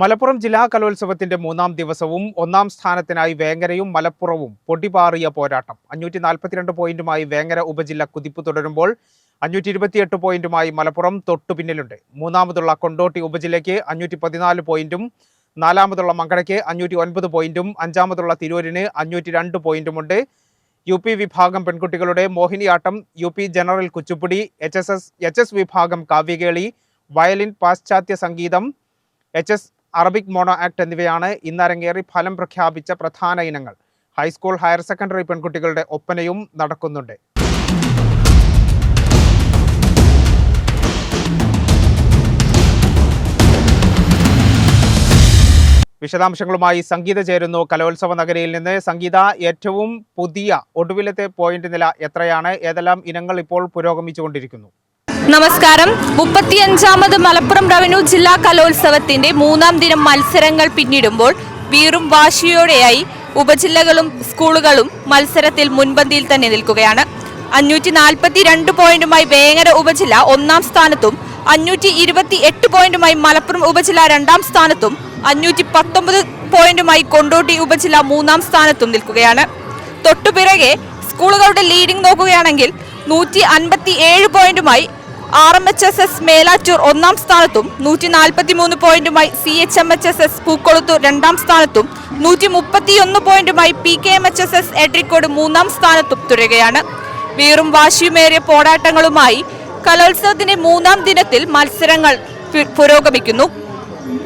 മലപ്പുറം ജില്ലാ കലോത്സവത്തിന്റെ മൂന്നാം ദിവസവും ഒന്നാം സ്ഥാനത്തിനായി വേങ്ങരയും മലപ്പുറവും പൊടിപാറിയ പോരാട്ടം. അഞ്ഞൂറ്റി നാൽപ്പത്തിരണ്ട് പോയിന്റുമായി വേങ്ങര ഉപജില്ല കുതിപ്പ് തുടരുമ്പോൾ അഞ്ഞൂറ്റി ഇരുപത്തിയെട്ട് പോയിന്റുമായി മലപ്പുറം തൊട്ടു പിന്നിലുണ്ട്. മൂന്നാമതുള്ള കൊണ്ടോട്ടി ഉപജില്ലയ്ക്ക് അഞ്ഞൂറ്റി പതിനാല് പോയിന്റും നാലാമതുള്ള മങ്കടയ്ക്ക് അഞ്ഞൂറ്റി ഒൻപത് പോയിന്റും അഞ്ചാമതുള്ള തിരൂരിന് അഞ്ഞൂറ്റി രണ്ട് പോയിന്റുമുണ്ട്. യു പി വിഭാഗം പെൺകുട്ടികളുടെ Mohiniyattam U P general Kuchipudi H S S H S വിഭാഗം കാവ്യകേളി വയലിൻ പാശ്ചാത്യ സംഗീതം H S Arabic mono act എന്നിവയാണ് ഇന്ന് അരങ്ങേറി ഫലം പ്രഖ്യാപിച്ച പ്രധാന ഇനങ്ങൾ. ഹൈസ്കൂൾ ഹയർ സെക്കൻഡറി പെൺകുട്ടികളുടെ ഒപ്പനയും നടക്കുന്നുണ്ട്. വിശദാംശങ്ങളുമായി സംഗീത ചേരുന്നു. കലോത്സവ നഗരിയിൽ നിന്ന് സംഗീത ഏറ്റവും പുതിയ ഒടുവിലത്തെ പോയിന്റ് നില എത്രയാണ്? ഏതെല്ലാം ഇനങ്ങൾ ഇപ്പോൾ പുരോഗമിച്ചുകൊണ്ടിരിക്കുന്നു? നമസ്കാരം. മുപ്പത്തിയഞ്ചാമത് മലപ്പുറം റവന്യൂ ജില്ലാ കലോത്സവത്തിന്റെ മൂന്നാം ദിനം മത്സരങ്ങൾ പിന്നിടുമ്പോൾ വീറും വാശിയോടെയായി ഉപജില്ലകളും സ്കൂളുകളും മത്സരത്തിൽ മുൻപന്തിയിൽ തന്നെ നിൽക്കുകയാണ്. അഞ്ഞൂറ്റി നാൽപ്പത്തി രണ്ട് പോയിന്റുമായി വേങ്ങര ഉപജില്ല ഒന്നാം സ്ഥാനത്തും അഞ്ഞൂറ്റി ഇരുപത്തി എട്ട് പോയിന്റുമായി മലപ്പുറം ഉപജില്ല രണ്ടാം സ്ഥാനത്തും അഞ്ഞൂറ്റി പത്തൊമ്പത് പോയിന്റുമായി കൊണ്ടോട്ടി ഉപജില്ല മൂന്നാം സ്ഥാനത്തും നിൽക്കുകയാണ്. തൊട്ടുപിറകെ സ്കൂളുകളുടെ ലീഡിംഗ് നോക്കുകയാണെങ്കിൽ നൂറ്റി അൻപത്തി ഏഴ് പോയിന്റുമായി R M H S S Melattur ഒന്നാം സ്ഥാനത്തും നൂറ്റി നാൽപ്പത്തി മൂന്ന് പോയിന്റുമായി C H M H S S Pookolathur രണ്ടാം സ്ഥാനത്തും നൂറ്റി മുപ്പത്തിയൊന്ന് പോയിന്റുമായി P K M H S S Edrikode മൂന്നാം സ്ഥാനത്തും തുടരുകയാണ്. വീറും വാശിയുമേറിയ പോരാട്ടങ്ങളുമായി കലോത്സവത്തിന്റെ മൂന്നാം ദിനത്തിൽ മത്സരങ്ങൾ പുരോഗമിക്കുന്നു.